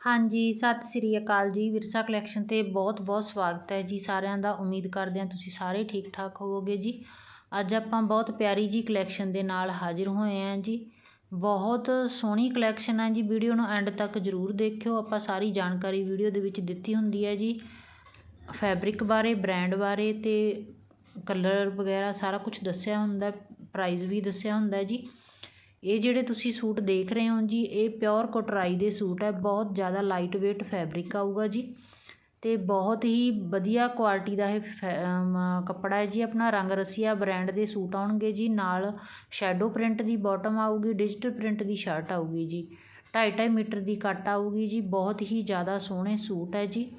ਹਾਂਜੀ, ਸਤਿ ਸ੍ਰੀ ਅਕਾਲ ਜੀ। ਵਿਰਸਾ ਕਲੈਕਸ਼ਨ ਤੇ ਬਹੁਤ ਬਹੁਤ ਸਵਾਗਤ ਹੈ ਜੀ ਸਾਰਿਆਂ ਦਾ। ਉਮੀਦ ਕਰਦੇ ਹਾਂ ਤੁਸੀਂ ਸਾਰੇ ਠੀਕ ਠਾਕ ਹੋਵੋਗੇ ਜੀ। ਅੱਜ ਆਪਾਂ ਬਹੁਤ ਪਿਆਰੀ ਜੀ ਕਲੈਕਸ਼ਨ ਦੇ ਨਾਲ ਹਾਜ਼ਰ ਹੋਏ ਹਾਂ ਜੀ। ਬਹੁਤ ਸੋਹਣੀ ਕਲੈਕਸ਼ਨ ਹੈ ਜੀ। ਵੀਡੀਓ ਨੂੰ ਐਂਡ ਤੱਕ ਜ਼ਰੂਰ ਦੇਖਿਓ। ਆਪਾਂ ਸਾਰੀ ਜਾਣਕਾਰੀ ਵੀਡੀਓ ਦੇ ਵਿੱਚ ਦਿੱਤੀ ਹੁੰਦੀ ਹੈ ਜੀ। ਫੈਬਰਿਕ ਬਾਰੇ ਬ੍ਰਾਂਡ ਬਾਰੇ ਤੇ ਕਲਰ ਵਗੈਰਾ ਸਾਰਾ ਕੁਝ ਦੱਸਿਆ ਹੁੰਦਾ ਪ੍ਰਾਈਸ ਵੀ ਦੱਸਿਆ ਹੁੰਦਾ ਜੀ। ਇਹ ਜਿਹੜੇ ਤੁਸੀਂ ਸੂਟ ਦੇਖ ਰਹੇ ਹੋ ਜੀ, ਇਹ ਪਿਓਰ ਕੋਟਰਾਈ ਦੇ ਸੂਟ ਹੈ, ਬਹੁਤ ਜ਼ਿਆਦਾ ਲਾਈਟ ਵੇਟ ਫੈਬਰਿਕ ਆਊਗਾ ਜੀ ਅਤੇ ਬਹੁਤ ਹੀ ਵਧੀਆ ਕੁਆਲਿਟੀ ਦਾ ਇਹ ਫੈ ਕੱਪੜਾ ਹੈ ਜੀ, ਆਪਣਾ ਰੰਗ ਰਸੀਆ ਬ੍ਰਾਂਡ ਦੇ ਸੂਟ ਆਉਣਗੇ ਜੀ, ਨਾਲ ਸ਼ੈਡੋ ਪ੍ਰਿੰਟ ਦੀ ਬਾਟਮ ਆਊਗੀ ਡਿਜੀਟਲ ਪ੍ਰਿੰਟ ਦੀ ਸ਼ਰਟ ਆਊਗੀ ਜੀ 2.5 ਮੀਟਰ ਦੀ ਕੱਟ ਆਊਗੀ ਜੀ, ਬਹੁਤ ਹੀ ਜ਼ਿਆਦਾ ਸੋਹਣੇ ਸੂਟ ਹੈ ਜੀ।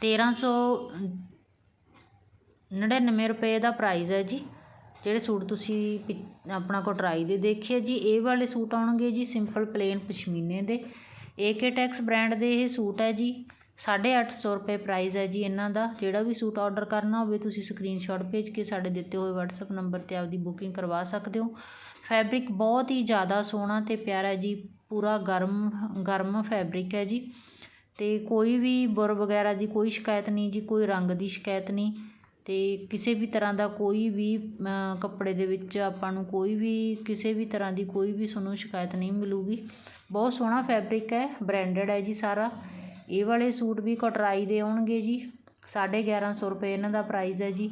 1399 ਰੁਪਏ ਦਾ ਪ੍ਰਾਈਸ ਹੈ ਜੀ। ਜਿਹੜੇ ਸੂਟ ਤੁਸੀਂ ਪਿ ਆਪਣਾ ਕੋਟਰਾਈ ਦੇ ਦੇਖਿਆ ਜੀ, ਇਹ ਵਾਲੇ ਸੂਟ ਆਉਣਗੇ ਜੀ ਸਿੰਪਲ ਪਲੇਨ ਪਸ਼ਮੀਨੇ ਦੇ। ਏ ਕੇ ਟੈਕਸ ਬ੍ਰੈਂਡ ਦੇ ਇਹ ਸੂਟ ਹੈ ਜੀ 850 ਰੁਪਏ ਪ੍ਰਾਈਜ਼ ਹੈ ਜੀ ਇਹਨਾਂ ਦਾ। ਜਿਹੜਾ ਵੀ ਸੂਟ ਆਰਡਰ ਕਰਨਾ ਹੋਵੇ, ਤੁਸੀਂ ਸਕਰੀਨਸ਼ਾਟ ਭੇਜ ਕੇ ਸਾਡੇ ਦਿੱਤੇ ਹੋਏ WhatsApp ਨੰਬਰ ਤੇ ਆਪਦੀ ਬੁਕਿੰਗ ਕਰਵਾ ਸਕਦੇ ਹੋ। ਫੈਬਰਿਕ ਬਹੁਤ ਹੀ ਜ਼ਿਆਦਾ ਸੋਹਣਾ ਤੇ ਪਿਆਰਾ ਜੀ, ਪੂਰਾ ਗਰਮ ਗਰਮ ਫੈਬਰਿਕ ਹੈ ਜੀ। ਤੇ ਕੋਈ ਵੀ ਬੁਰ ਵਗੈਰਾ ਦੀ ਕੋਈ ਸ਼ਿਕਾਇਤ ਨਹੀਂ ਜੀ, ਕੋਈ ਰੰਗ ਦੀ ਸ਼ਿਕਾਇਤ ਨਹੀਂ। ਅਤੇ ਕਿਸੇ ਵੀ ਤਰ੍ਹਾਂ ਦਾ ਕੋਈ ਵੀ ਕੱਪੜੇ ਦੇ ਵਿੱਚ ਆਪਾਂ ਨੂੰ ਕੋਈ ਵੀ, ਕਿਸੇ ਵੀ ਤਰ੍ਹਾਂ ਦੀ ਕੋਈ ਵੀ ਤੁਹਾਨੂੰ ਸ਼ਿਕਾਇਤ ਨਹੀਂ ਮਿਲੂਗੀ। ਬਹੁਤ ਸੋਹਣਾ ਫੈਬਰਿਕ ਹੈ ਬ੍ਰਾਂਡਡ ਹੈ ਜੀ ਸਾਰਾ। ਇਹ ਵਾਲੇ ਸੂਟ ਵੀ ਕਟਰਾਈ ਦੇ ਆਉਣਗੇ ਜੀ। 1150 ਰੁਪਏ ਇਹਨਾਂ ਦਾ ਪ੍ਰਾਈਜ਼ ਹੈ ਜੀ।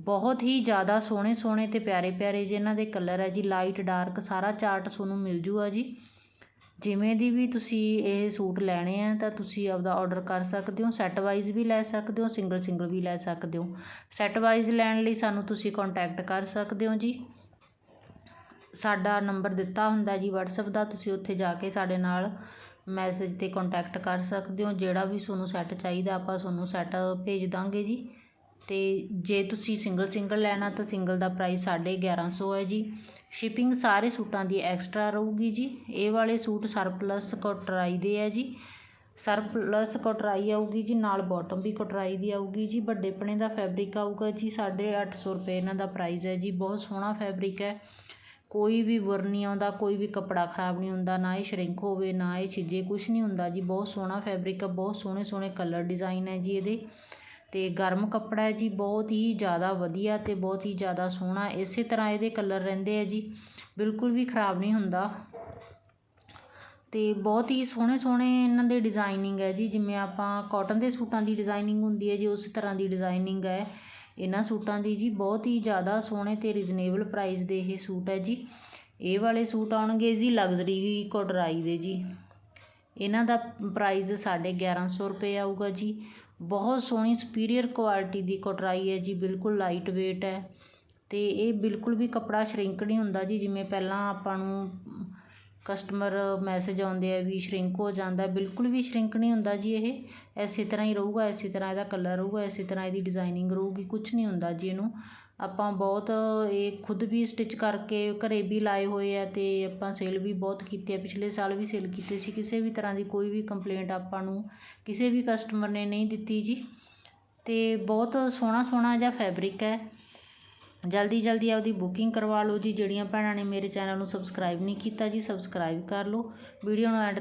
ਬਹੁਤ ਹੀ ਜ਼ਿਆਦਾ ਸੋਹਣੇ ਸੋਹਣੇ ਅਤੇ ਪਿਆਰੇ ਪਿਆਰੇ ਜੇ ਇਹਨਾਂ ਦੇ ਕਲਰ ਹੈ ਜੀ। ਲਾਈਟ ਡਾਰਕ ਸਾਰਾ ਚਾਰਟ ਤੁਹਾਨੂੰ ਮਿਲ ਜੂਗਾ ਜੀ। ਜਿਵੇਂ ਦੀ ਵੀ ਤੁਸੀਂ ਇਹ ਸੂਟ ਲੈਣੇ ਆ, ਤਾਂ ਤੁਸੀਂ ਆਪਦਾ ਔਡਰ ਕਰ ਸਕਦੇ ਹੋ। ਸੈੱਟ ਵਾਈਜ਼ ਵੀ ਲੈ ਸਕਦੇ ਹੋ ਸਿੰਗਲ ਸਿੰਗਲ ਵੀ ਲੈ ਸਕਦੇ ਹੋ। ਸੈੱਟ ਵਾਈਜ਼ ਲੈਣ ਲਈ ਸਾਨੂੰ ਤੁਸੀਂ ਕੋਂਟੈਕਟ ਕਰ ਸਕਦੇ ਹੋ ਜੀ। ਸਾਡਾ ਨੰਬਰ ਦਿੱਤਾ ਹੁੰਦਾ ਜੀ ਵਟਸਐਪ ਦਾ, ਤੁਸੀਂ ਉੱਥੇ ਜਾ ਕੇ ਸਾਡੇ ਨਾਲ ਮੈਸੇਜ ਤੇ ਕੋਂਟੈਕਟ ਕਰ ਸਕਦੇ ਹੋ। ਜਿਹੜਾ ਵੀ ਤੁਹਾਨੂੰ ਸੈੱਟ ਚਾਹੀਦਾ, ਆਪਾਂ ਤੁਹਾਨੂੰ ਸੈੱਟ ਭੇਜ ਦਾਂਗੇ ਜੀ। ਅਤੇ ਜੇ ਤੁਸੀਂ ਸਿੰਗਲ ਸਿੰਗਲ ਲੈਣਾ, ਤਾਂ ਸਿੰਗਲ ਦਾ ਪ੍ਰਾਈਸ 1150 ਹੈ ਜੀ। ਸ਼ਿਪਿੰਗ ਸਾਰੇ ਸੂਟਾਂ ਦੀ ਐਕਸਟਰਾ ਰਹੂਗੀ ਜੀ। ਇਹ ਵਾਲੇ ਸੂਟ ਸਰਪਲਸ ਕਟਰਾਈ ਦੇ ਹੈ ਜੀ। ਸਰਪਲਸ ਕਟਰਾਈ ਆਊਗੀ ਜੀ, ਨਾਲ ਬਾਟਮ ਵੀ ਕਟਰਾਈ ਦੀ ਆਊਗੀ ਜੀ। ਵੱਡੇ ਪਣੇ ਦਾ ਫੈਬਰਿਕ ਆਊਗਾ ਜੀ 850 ਰੁਪਏ ਇਹਨਾਂ ਦਾ ਪ੍ਰਾਈਸ ਹੈ ਜੀ। ਬਹੁਤ ਸੋਹਣਾ ਫੈਬਰਿਕ ਹੈ। ਕੋਈ ਵੀ ਬੁਰ ਨਹੀਂ ਆਉਂਦਾ, ਕੋਈ ਵੀ ਕੱਪੜਾ ਖਰਾਬ ਨਹੀਂ ਹੁੰਦਾ, ਨਾ ਇਹ ਸ਼ਰਿੰਕ ਹੋਵੇ, ਨਾ ਇਹ ਛਿੱਜੇ ਕੁਝ ਨਹੀਂ ਹੁੰਦਾ ਜੀ। ਬਹੁਤ ਸੋਹਣਾ ਫੈਬਰਿਕ ਹੈ, ਬਹੁਤ ਸੋਹਣੇ ਸੋਹਣੇ ਕਲਰ ਡਿਜ਼ਾਈਨ ਹੈ ਜੀ ਇਹਦੇ। ਅਤੇ ਗਰਮ ਕੱਪੜਾ ਹੈ ਜੀ, ਬਹੁਤ ਹੀ ਜ਼ਿਆਦਾ ਵਧੀਆ ਅਤੇ ਬਹੁਤ ਹੀ ਜ਼ਿਆਦਾ ਸੋਹਣਾ, ਇਸੇ ਤਰ੍ਹਾਂ ਇਹਦੇ ਕਲਰ ਰਹਿੰਦੇ ਹੈ ਜੀ। ਬਿਲਕੁਲ ਵੀ ਖ਼ਰਾਬ ਨਹੀਂ ਹੁੰਦਾ। ਅਤੇ ਬਹੁਤ ਹੀ ਸੋਹਣੇ ਸੋਹਣੇ ਇਹਨਾਂ ਦੇ ਡਿਜ਼ਾਈਨਿੰਗ ਹੈ ਜੀ, ਜਿਵੇਂ ਆਪਾਂ ਕੋਟਨ ਦੇ ਸੂਟਾਂ ਦੀ ਡਿਜ਼ਾਈਨਿੰਗ ਹੁੰਦੀ ਹੈ ਜੀ, ਉਸ ਤਰ੍ਹਾਂ ਦੀ ਡਿਜ਼ਾਈਨਿੰਗ ਹੈ। ਇਹਨਾਂ ਸੂਟਾਂ ਦੀ ਜੀ, ਬਹੁਤ ਹੀ ਜ਼ਿਆਦਾ ਸੋਹਣੇ ਅਤੇ ਰੀਜ਼ਨੇਬਲ ਪ੍ਰਾਈਸ ਦੇ ਇਹ ਸੂਟ ਹੈ ਜੀ। ਇਹ ਵਾਲੇ ਸੂਟ ਆਉਣਗੇ ਜੀ ਲਗਜ਼ਰੀ ਕੋਟਰਾਈ ਦੇ ਜੀ। ਇਹਨਾਂ ਦਾ ਪ੍ਰਾਈਸ 1150 ਰੁਪਏ ਆਊਗਾ ਜੀ। ਬਹੁਤ ਸੋਹਣੀ ਸੁਪੀਰੀਅਰ ਕੁਆਲਿਟੀ ਦੀ ਕਟਰਾਈ ਹੈ ਜੀ, ਬਿਲਕੁਲ ਲਾਈਟ ਵੇਟ ਹੈ। ਅਤੇ ਇਹ ਬਿਲਕੁਲ ਵੀ ਕੱਪੜਾ ਸ਼ਰਿੰਕ ਨਹੀਂ ਹੁੰਦਾ ਜੀ, ਜਿਵੇਂ ਪਹਿਲਾਂ ਆਪਾਂ ਨੂੰ ਕਸਟਮਰ ਮੈਸੇਜ ਆਉਂਦੇ ਆ ਵੀ ਸ਼ਰਿੰਕ ਹੋ ਜਾਂਦਾ, ਬਿਲਕੁਲ ਵੀ ਸ਼ਰਿੰਕ ਨਹੀਂ ਹੁੰਦਾ ਜੀ ਇਹ। ਇਸੇ ਤਰ੍ਹਾਂ ਹੀ ਰਹੂਗਾ, ਇਸੇ ਤਰ੍ਹਾਂ ਇਹਦਾ ਕਲਰ ਰਹੂਗਾ, ਇਸੇ ਤਰ੍ਹਾਂ ਇਹਦੀ ਡਿਜ਼ਾਇਨਿੰਗ ਰਹੂਗੀ, ਕੁਛ ਨਹੀਂ ਹੁੰਦਾ ਜੀ ਇਹਨੂੰ। ਆਪਾਂ ਬਹੁਤ ਇਹ ਖੁਦ ਵੀ ਸਟਿਚ ਕਰਕੇ ਘਰੇ ਵੀ ਲਾਏ ਹੋਏ ਆ ਅਤੇ ਆਪਾਂ ਸੇਲ ਵੀ ਬਹੁਤ ਕੀਤੇ ਆ। ਪਿਛਲੇ ਸਾਲ ਵੀ ਸੇਲ ਕੀਤੇ ਸੀ, ਕਿਸੇ ਵੀ ਤਰ੍ਹਾਂ ਦੀ ਕੋਈ ਵੀ ਕੰਪਲੇਂਟ ਆਪਾਂ ਨੂੰ ਕਿਸੇ ਵੀ ਕਸਟਮਰ ਨੇ ਨਹੀਂ ਦਿੱਤੀ ਜੀ। ਅਤੇ ਬਹੁਤ ਸੋਹਣਾ ਸੋਹਣਾ ਜਿਹਾ ਫੈਬਰਿਕ ਹੈ। ਜਲਦੀ ਜਲਦੀ ਆਪਦੀ ਬੁਕਿੰਗ ਕਰਵਾ ਲਓ ਜੀ। ਜਿਹੜੀਆਂ ਭੈਣਾਂ ਨੇ ਮੇਰੇ ਚੈਨਲ ਨੂੰ ਸਬਸਕ੍ਰਾਈਬ ਨਹੀਂ ਕੀਤਾ ਜੀ ਸਬਸਕ੍ਰਾਈਬ ਕਰ ਲਓ। ਵੀਡੀਓ ਨੂੰ ਐਂਡ